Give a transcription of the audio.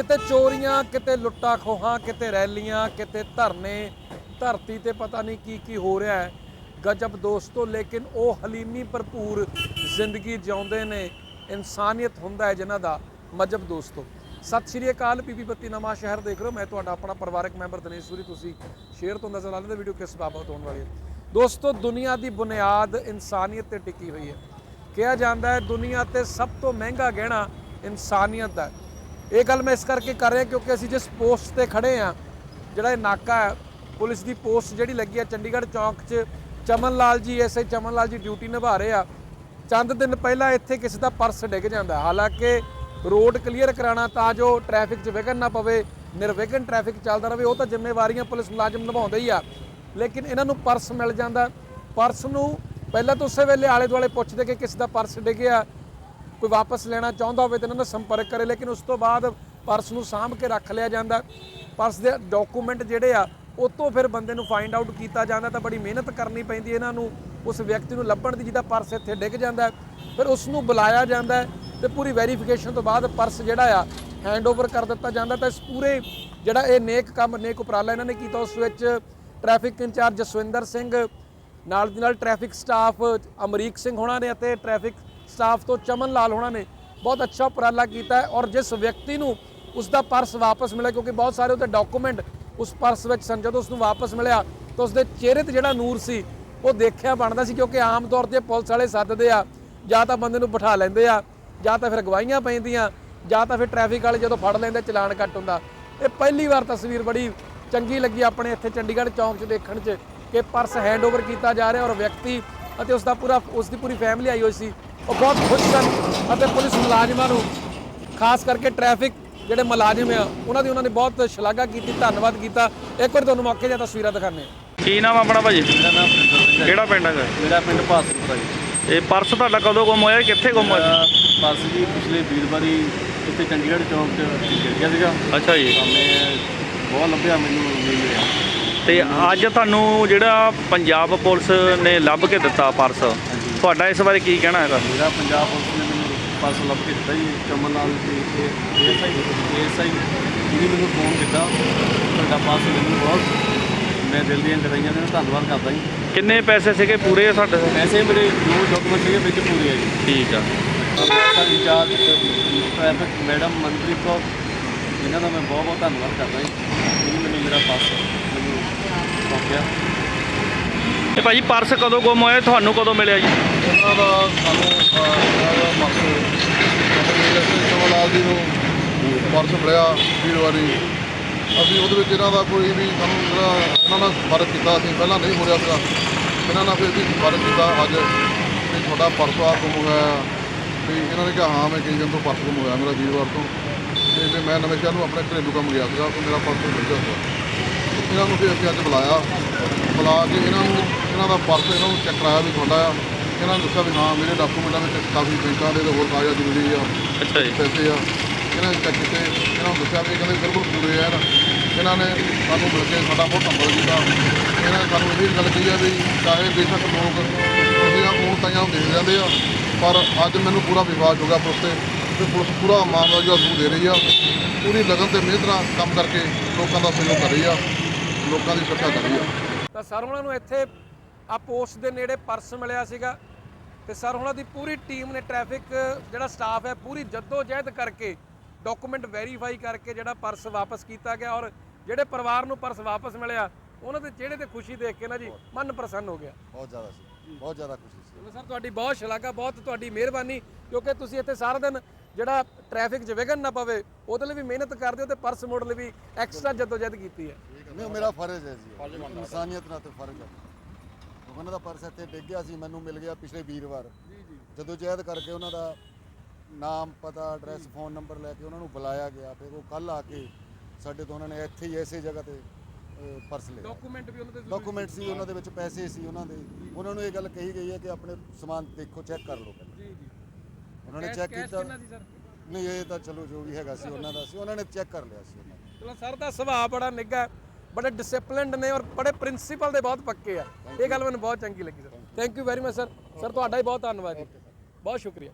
ਕਿਤੇ ਚੋਰੀਆਂ, ਕਿਤੇ ਲੁੱਟਾਂ ਖੋਹਾਂ, ਕਿਤੇ ਰੈਲੀਆਂ, ਕਿਤੇ ਧਰਨੇ, ਧਰਤੀ ਤੇ ਪਤਾ ਨਹੀਂ ਕੀ ਕੀ ਹੋ ਰਿਹਾ ਹੈ। ਗਜਬ ਦੋਸਤੋ, ਲੇਕਿਨ ਉਹ ਹਲੀਮੀ ਭਰਪੂਰ ਜ਼ਿੰਦਗੀ ਜਿਉਂਦੇ ਨੇ, ਇਨਸਾਨੀਅਤ ਹੁੰਦਾ ਹੈ ਜਿਨ੍ਹਾਂ ਦਾ ਮਜਬ ਦੋਸਤੋ। ਸਤਿ ਸ਼੍ਰੀ ਅਕਾਲ ਪੀਪੀ ਬੱਤੀ ਨਵਾਂ ਸ਼ਹਿਰ ਦੇਖ ਰਹੇ ਹੋ। ਮੈਂ ਤੁਹਾਡਾ ਆਪਣਾ ਪਰਿਵਾਰਕ ਮੈਂਬਰ ਦਿਨੇਸ਼ ਸੂਰੀ। ਤੁਸੀਂ ਸ਼ੇਅਰ ਤੋਂ ਨਜ਼ਰ ਆ ਲੈਂਦੇ ਵੀਡੀਓ ਕਿਸ ਬਾਬਤ ਹੋਣ ਵਾਲੀ ਹੈ। ਦੋਸਤੋ, ਦੁਨੀਆ ਦੀ ਬੁਨਿਆਦ ਇਨਸਾਨੀਅਤ ਤੇ ਟਿਕੀ ਹੋਈ ਹੈ। ਕਿਹਾ ਜਾਂਦਾ ਹੈ, ਦੁਨੀਆ ਤੇ ਸਭ ਤੋਂ ਮਹਿੰਗਾ ਗਹਿਣਾ ਇਨਸਾਨੀਅਤ ਹੈ। ਇਹ ਗੱਲ ਮੈਂ ਇਸ ਕਰਕੇ ਕਰ ਰਿਹਾ ਕਿਉਂਕਿ ਅਸੀਂ ਜਿਸ ਪੋਸਟ ਤੇ ਖੜੇ ਆ ਜਿਹੜਾ ਇਹ ਨਾਕਾ ਹੈ, ਪੁਲਿਸ ਦੀ ਪੋਸਟ ਜਿਹੜੀ ਲੱਗੀ ਆ ਚੰਡੀਗੜ੍ਹ ਚੌਂਕ 'ਚ, ਚਮਨ ਲਾਲ ਜੀ ਐਸਆਈ ਚਮਨ ਲਾਲ ਜੀ ਡਿਊਟੀ ਨਿਭਾ ਰਹੇ ਆ। ਚੰਦ ਦਿਨ ਪਹਿਲਾਂ ਇੱਥੇ ਕਿਸੇ ਦਾ ਪਰਸ ਡਿੱਗ ਜਾਂਦਾ ਹਾਲਾਂਕਿ ਰੋਡ ਕਲੀਅਰ ਕਰਾਉਣਾ ਤਾਂ ਜੋ ਟ੍ਰੈਫਿਕ 'ਚ ਵਿਘਨ ਨਾ ਪਵੇ, ਨਿਰਵਿਘਨ ਟ੍ਰੈਫਿਕ ਚੱਲਦਾ ਰਹੇ, ਉਹ ਤਾਂ ਜ਼ਿੰਮੇਵਾਰੀਆਂ ਪੁਲਿਸ ਮੁਲਾਜ਼ਮ ਨਿਭਾਉਂਦੇ ਹੀ ਆ। ਲੇਕਿਨ ਇਹਨਾਂ ਨੂੰ ਪਰਸ ਮਿਲ ਜਾਂਦਾ। ਪਰਸ ਨੂੰ ਪਹਿਲਾਂ ਤਾਂ ਉਸੇ ਵੇਲੇ ਆਲੇ ਦੁਆਲੇ ਪੁੱਛਦੇ ਕਿ ਕਿਸ ਦਾ ਪਰਸ ਡਿੱਗਿਆ। ਕੋਈ ਵਾਪਸ ਲੈਣਾ ਚਾਹੁੰਦਾ ਹੋਵੇ ਤਾਂ ਇਹਨਾਂ ਨਾਲ ਸੰਪਰਕ ਕਰੇ, ਲੇਕਿਨ ਉਸ ਤੋਂ ਬਾਅਦ ਪਰਸ ਨੂੰ ਸਾਂਭ ਕੇ ਰੱਖ ਲਿਆ ਜਾਂਦਾ। ਪਰਸ ਦੇ ਡਾਕੂਮੈਂਟ ਜਿਹੜੇ ਆ, ਉਹ ਤੋਂ ਫਿਰ ਬੰਦੇ ਨੂੰ ਫਾਈਂਡ ਆਊਟ ਕੀਤਾ ਜਾਂਦਾ, ਤਾਂ ਬੜੀ ਮਿਹਨਤ ਕਰਨੀ ਪੈਂਦੀ ਇਹਨਾਂ ਨੂੰ। ਉਸ ਵਿਅਕਤੀ ਨੂੰ ਲੱਭਣ ਦੀ ਜਿਹਦਾ ਪਰਸ ਇੱਥੇ ਡਿੱਗ ਜਾਂਦਾ ਫਿਰ ਉਸ ਨੂੰ ਬੁਲਾਇਆ ਜਾਂਦਾ ਹੈ ਤੇ ਪੂਰੀ ਵੈਰੀਫਿਕੇਸ਼ਨ ਤੋਂ ਬਾਅਦ ਪਰਸ ਜਿਹੜਾ ਆ ਹੈਂਡਓਵਰ ਕਰ ਦਿੱਤਾ ਜਾਂਦਾ। ਤਾਂ ਇਸ ਪੂਰੇ ਜਿਹੜਾ ਇਹ ਨੇਕ ਕੰਮ, ਨੇਕ ਉਪਰਾਲਾ ਇਹਨਾਂ ਨੇ ਕੀਤਾ, ਉਸ ਵਿੱਚ ਟ੍ਰੈਫਿਕ ਇੰਚਾਰਜ ਜਸਵਿੰਦਰ ਸਿੰਘ, ਨਾਲ ਦੀ ਨਾਲ ਟ੍ਰੈਫਿਕ ਸਟਾਫ ਅਮਰੀਕ ਸਿੰਘ ਹੋਣਾ ਨੇ ਅਤੇ ਟ੍ਰੈਫਿਕ ਸਟਾਫ ਤੋਂ ਚਮਨ ਲਾਲ ਹੋਣਾ ਨੇ ਬਹੁਤ ਅੱਛਾ ਉਪਰਾਲਾ ਕੀਤਾ ਹੈ ਔਰ ਜਿਸ ਵਿਅਕਤੀ ਨੂੰ ਉਸ ਦਾ ਪਰਸ ਵਾਪਸ ਮਿਲਿਆ, ਕਿਉਂਕਿ ਬਹੁਤ ਸਾਰੇ ਉਹਦੇ ਡਾਕੂਮੈਂਟ ਉਸ ਪਰਸ ਵਿੱਚ ਸਨ, ਜਦੋਂ ਉਸ ਨੂੰ ਵਾਪਸ ਮਿਲਿਆ ਤਾਂ ਉਸ ਦੇ ਚਿਹਰੇ ਤੇ ਜਿਹੜਾ ਨੂਰ ਸੀ, ਉਹ ਦੇਖਿਆ ਬਣਦਾ ਸੀ ਕਿਉਂਕਿ ਆਮ ਤੌਰ ਤੇ ਪੁਲਿਸ ਵਾਲੇ ਸੱਦਦੇ ਆ, ਜਾਂ ਤਾਂ ਬੰਦੇ ਨੂੰ ਬਿਠਾ ਲੈਂਦੇ ਆ, ਜਾਂ ਤਾਂ ਫਿਰ ਗਵਾਹੀਆਂ ਪੈਂਦੀਆਂ, ਜਾਂ ਤਾਂ ਫਿਰ ਟ੍ਰੈਫਿਕ ਵਾਲੇ ਜਦੋਂ ਫੜ ਲੈਂਦੇ, ਚਲਾਨ ਕੱਟ ਹੁੰਦਾ। ਇਹ ਪਹਿਲੀ ਵਾਰ ਤਸਵੀਰ ਬੜੀ ਚੰਗੀ ਲੱਗੀ ਆਪਣੇ ਇੱਥੇ ਚੰਡੀਗੜ੍ਹ ਚੌਂਕ 'ਚ ਦੇਖਣ 'ਚ ਕਿ ਪਰਸ ਹੈਂਡਓਵਰ ਕੀਤਾ ਜਾ ਰਿਹਾ ਔਰ ਵਿਅਕਤੀ ਅਤੇ ਉਸ ਦਾ ਪੂਰਾ ਉਸ ਦੀ ਪੂਰੀ ਫੈਮਿਲੀ ਆਈ ਹੋਈ ਸੀ। ਉਹ ਬਹੁਤ ਖੁਸ਼ ਸਨ ਅਤੇ ਪੁਲਿਸ ਮੁਲਾਜ਼ਮਾਂ ਨੂੰ ਖਾਸ ਕਰਕੇ ਟ੍ਰੈਫਿਕ ਜਿਹੜੇ ਮੁਲਾਜ਼ਮ ਆ ਉਹਨਾਂ ਦੀ ਉਹਨਾਂ ਨੇ ਬਹੁਤ ਸ਼ਲਾਘਾ ਕੀਤੀ ਧੰਨਵਾਦ ਕੀਤਾ। ਇੱਕ ਵਾਰ ਤੁਹਾਨੂੰ ਮੌਕੇ ਦੀਆਂ ਤਸਵੀਰਾਂ ਦਿਖਾਣੇ ਕੀ ਨਾਮ ਆ ਆਪਣਾ ਭਾਜੀ? ਮੇਰਾ ਨਾਮ ਪ੍ਰਿੰਦਰ ਸਿੰਘ ਹੈ। ਕਿਹੜਾ ਪਿੰਡ ਹੈਗਾ? ਮੇਰਾ ਪਿੰਡ ਭਾਸਪੁਰ ਹੈ ਜੀ। ਇਹ ਪਰਸ ਤੁਹਾਡਾ ਕਦੋਂ ਗੁੰਮ ਹੋਇਆ? ਕਿੱਥੇ ਗੁੰਮ ਹੋਇਆ? ਮੇਰਾ ਪਰਸ ਜੀ ਪਿਛਲੇ ਵੀਰਵਾਰੀ ਇੱਥੇ ਚੰਡੀਗੜ੍ਹ ਚੌਂਕ 'ਚ ਗਿਰ ਗਿਆ ਸੀਗਾ। ਅੱਛਾ ਜੀ। ਤਾਂ ਮੈਂ ਬਹੁਤ ਲੱਭਿਆ ਮੈਨੂੰ ਨਹੀਂ ਮਿਲਿਆ। ਤੇ ਅੱਜ ਤੁਹਾਨੂੰ ਜਿਹੜਾ ਪੰਜਾਬ ਪੁਲਿਸ ਨੇ ਲੱਭ ਕੇ ਦਿੱਤਾ ਪਰਸ ਤੁਹਾਡਾ ਇਸ ਬਾਰੇ ਕੀ ਕਹਿਣਾ ਹੈਗਾ? ਮੇਰਾ ਪੰਜਾਬ ਪੁਲਿਸ ਨੇ ਮੈਨੂੰ ਪਰਸ ਲੱਭ ਕੇ ਦਿੱਤਾ ਜੀ ਚਮਨ ਨਾਲ ਤੇ ਐਸਆਈ ਐਸਆਈ ਜੀ ਮੈਨੂੰ ਫੋਨ ਕੀਤਾ। ਤੁਹਾਡਾ ਪਰਸ ਮੈਨੂੰ ਬਹੁਤ ਮੈਂ ਦਿਲ ਦੀਆਂ ਗਰਾਈਆਂ ਦਾ ਧੰਨਵਾਦ ਕਰਦਾ ਜੀ। ਕਿੰਨੇ ਪੈਸੇ ਸੀਗੇ? ਪੂਰੇ ਸਾਡੇ ਪੈਸੇ ਮੇਰੇ ਜੋ ਡਾਕੂਮੈਂਟ ਸੀਗੇ ਵਿੱਚ ਪੂਰੇ ਆ ਜੀ। ਠੀਕ ਆ। Sir in-charge traffic madam Manpreet Kaur ਇਹਨਾਂ ਦਾ ਮੈਂ ਬਹੁਤ ਬਹੁਤ ਧੰਨਵਾਦ ਕਰਦਾ ਜੀ। ਜਿਹਨੇ ਮੈਨੂੰ ਮੇਰਾ ਪਾਸ ਮੈਨੂੰ ਸੌਂਪਿਆ। ਇਹ ਭਾਜੀ ਪਰਸ ਕਦੋਂ ਗੁੰਮ ਹੋਇਆ? ਤੁਹਾਨੂੰ ਕਦੋਂ ਮਿਲਿਆ ਜੀ? ਉਹਨਾਂ ਦਾ ਸਾਨੂੰ ਮਕਸਦ ਚਮਲਾਲ ਜੀ ਨੂੰ ਪਰਸ ਮਿਲਿਆ ਵੀਰਵਾਰੀ ਅਸੀਂ ਉਹਦੇ ਵਿੱਚ ਇਹਨਾਂ ਦਾ ਕੋਈ ਵੀ ਸਾਨੂੰ ਜਿਹੜਾ ਇਹਨਾਂ ਨਾਲ ਫ਼ਰਕ ਕੀਤਾ ਅਸੀਂ ਪਹਿਲਾਂ ਨਹੀਂ ਹੋ ਰਿਹਾ ਸੀਗਾ ਇਹਨਾਂ ਨਾਲ ਫਿਰ ਵੀ ਫ਼ਰਕ ਕੀਤਾ ਅੱਜ ਵੀ ਤੁਹਾਡਾ ਪਰਸ ਆ ਗੁੰਮ ਹੋਇਆ ਵੀ ਇਹਨਾਂ ਨੇ ਕਿਹਾ ਹਾਂ ਮੈਂ ਕਈ ਦਿਨ ਤੋਂ ਪਰਸ ਗੁੰਮ ਹੋਇਆ ਮੇਰਾ ਵੀਰਵਾਰ ਤੋਂ ਤੇ ਵੀ ਮੈਂ ਨਵੇਂ ਸ਼ਹਿਰ ਨੂੰ ਆਪਣੇ ਘਰੇਲੂ ਕੰਮ ਗਿਆ ਸੀਗਾ ਤੇ ਮੇਰਾ ਪਰਸ ਮਿਲ ਗਿਆ ਸੀਗਾ ਇਹਨਾਂ ਨੂੰ ਫਿਰ ਅਸੀਂ ਅੱਜ ਬੁਲਾਇਆ ਬੁਲਾ ਕੇ ਇਹਨਾਂ ਨੂੰ ਇਹਨਾਂ ਦਾ ਪਰਸ ਇਹਨਾਂ ਨੂੰ ਚੈੱਕ ਕਰਾਇਆ ਵੀ ਤੁਹਾਡਾ ਆ ਇਹਨਾਂ ਨੇ ਦੱਸਿਆ ਵੀ ਹਾਂ ਮੇਰੇ ਡਾਕੂਮੈਂਟਾਂ ਵਿੱਚ ਕਾਫੀ ਬੈਂਕਾਂ ਦੇ ਤੇ ਹੋਰ ਕਾਗਜ਼ਾਤ ਜ਼ਰੂਰੀ ਆ ਅੱਛਾ ਜੀ। ਪੈਸੇ ਆ। ਇਹਨਾਂ ਨੇ ਚੈੱਕ ਕੀਤੇ ਇਹਨਾਂ ਨੂੰ ਦੱਸਿਆ ਵੀ ਕਹਿੰਦੇ ਬਿਲਕੁਲ ਪੂਰੇ ਆ ਨਾ। ਇਹਨਾਂ ਨੇ ਸਾਨੂੰ ਮਿਲ ਕੇ ਸਾਡਾ ਬਹੁਤ ਧੰਨਵਾਦ ਕੀਤਾ। ਇਹਨਾਂ ਨੇ ਸਾਨੂੰ ਇਹ ਵੀ ਗੱਲ ਕਹੀ ਆ ਵੀ ਚਾਹੇ ਬੇਸ਼ੱਕ ਲੋਕ ਤੁਸੀਂ ਆ ਫੋਨ ਤਾਈਆਂ ਨੂੰ ਦੇਖ ਜਾਂਦੇ ਆ ਪਰ ਅੱਜ ਮੈਨੂੰ ਪੂਰਾ ਵਿਸ਼ਵਾਸ ਹੋ ਗਿਆ ਪੁਲਿਸ ਤੇ ਤੇ ਪੁਲਿਸ ਪੂਰਾ ਮਾਮਲਾ ਜਿਹੜਾ ਸੂ ਦੇ ਰਹੀ ਆ। ਪੂਰੀ ਲਗਨ ਤੇ ਮਿਹਨਤ ਨਾਲ ਕੰਮ ਕਰਕੇ ਲੋਕਾਂ ਦਾ ਸਹਿਯੋਗ ਕਰ ਰਹੀ ਆ ਲੋਕਾਂ ਦੀ ਸੁਰੱਖਿਆ ਕਰ ਰਹੀ ਆ। ਤਾਂ ਸਰ ਉਹਨਾਂ ਨੂੰ ਇੱਥੇ ਆ ਪੋਸਟ ਦੇ ਨੇੜੇ ਪਰਸ ਮਿਲਿਆ ਸੀਗਾ। ਤੇ ਸਰ ਉਹਨਾਂ ਦੀ ਪੂਰੀ ਟੀਮ ਨੇ ਟ੍ਰੈਫਿਕ ਜਿਹੜਾ ਸਟਾਫ ਹੈ ਪੂਰੀ ਜੱਦੋ ਜਹਿਦ ਕਰਕੇ ਡਾਕੂਮੈਂਟ ਵੈਰੀਫਾਈ ਕਰਕੇ ਜਿਹੜਾ ਪਰਸ ਵਾਪਸ ਕੀਤਾ ਗਿਆ ਔਰ ਜਿਹੜੇ ਪਰਿਵਾਰ ਨੂੰ ਪਰਸ ਵਾਪਸ ਮਿਲਿਆ ਉਹਨਾਂ ਦੇ ਚਿਹਰੇ ਤੇ ਖੁਸ਼ੀ ਦੇਖ ਕੇ ਨਾ ਜੀ ਮਨ ਪ੍ਰਸੰਨ ਹੋ ਗਿਆ। ਬਹੁਤ ਜ਼ਿਆਦਾ ਸੀ ਬਹੁਤ ਜ਼ਿਆਦਾ ਖੁਸ਼ੀ ਸੀ। ਚਲੋ ਸਰ ਤੁਹਾਡੀ ਬਹੁਤ ਸ਼ਲਾਘਾ ਬਹੁਤ ਤੁਹਾਡੀ ਮਿਹਰਬਾਨੀ ਕਿਉਂਕਿ ਤੁਸੀਂ ਇੱਥੇ ਸਾਰਾ ਦਿਨ ਜਿਹੜਾ ਟ੍ਰੈਫਿਕ 'ਚ ਵਿਘਨ ਨਾ ਪਵੇ ਉਹਦੇ ਲਈ ਵੀ ਮਿਹਨਤ ਕਰਦੇ ਹੋ ਤੇ ਪਰਸ ਮੋੜ ਲਈ ਵੀ ਐਕਸਟਰਾ ਜਦੋਜਹਿਦ ਕੀਤੀ ਹੈ। ਨਹੀਂ ਮੇਰਾ ਫਰਜ਼ ਹੈ ਜੀ ਇਨਸਾਨੀਅਤ ਨਾਲ ਤੇ ਫਰਜ਼ ਹੈ। ਉਹਨਾਂ ਦਾ ਪਰਸ ਇੱਥੇ ਡਿੱਗ ਗਿਆ ਸੀ ਮੈਨੂੰ ਮਿਲ ਗਿਆ ਪਿਛਲੇ ਵੀਰਵਾਰ। ਜੀ ਜੀ। ਜਦੋਂ ਜਹਿਦ ਕਰਕੇ ਉਹਨਾਂ ਦਾ ਨਾਮ ਪਤਾ ਐਡਰੈਸ ਫੋਨ ਨੰਬਰ ਲੈ ਕੇ ਉਹਨਾਂ ਨੂੰ ਬੁਲਾਇਆ ਗਿਆ ਫਿਰ ਉਹ ਕੱਲ ਆ ਕੇ ਸਾਡੇ ਤੋਂ ਉਹਨਾਂ ਨੇ ਇੱਥੇ ਹੀ ਐਸੇ ਜਗ੍ਹਾ ਤੇ ਅਹ, ਪਰਸ ਲਿਆ। ਡਾਕੂਮੈਂਟ ਵੀ ਉਹਨਾਂ ਦੇ ਡਾਕੂਮੈਂਟ ਸੀ। ਉਹਨਾਂ ਦੇ ਵਿੱਚ ਪੈਸੇ ਸੀ ਉਹਨਾਂ ਦੇ। ਉਹਨਾਂ ਨੂੰ ਇਹ ਗੱਲ ਕਹੀ ਗਈ ਹੈ ਕਿ ਆਪਣੇ ਸਮਾਨ ਦੇਖੋ ਚੈੱਕ ਕਰ ਲਓ ਪਹਿਲਾਂ। ਜੀ ਜੀ। ਉਹਨਾਂ ਨੇ ਚੈੱਕ ਕੀਤਾ। ਕਿੰਨਾ ਸੀ ਸਰ ਨਹੀਂ ਇਹ ਤਾਂ ਚਲੋ ਜੋ ਵੀ ਹੈਗਾ ਸੀ ਉਹਨਾਂ ਦਾ ਸੀ। ਉਹਨਾਂ ਨੇ ਚੈੱਕ ਕਰ ਲਿਆ ਸੀ ਉਹਨਾਂ ਨੇ। ਚਲੋ ਸਰ ਦਾ ਸੁਭਾਅ ਬੜਾ ਨਿੱਘਾ ਹੈ, ਬੜੇ ਡਿਸਪਲਿਨਡ ਨੇ ਔਰ ਬੜੇ ਪ੍ਰਿੰਸੀਪਲ ਦੇ ਬਹੁਤ ਪੱਕੇ ਆ। ਇਹ ਗੱਲ ਮੈਨੂੰ ਬਹੁਤ ਚੰਗੀ ਲੱਗੀ sir thank you very much sir sir ਤੁਹਾਡਾ ਹੀ ਬਹੁਤ ਧੰਨਵਾਦ ਜੀ। ਬਹੁਤ ਸ਼ੁਕਰੀਆ।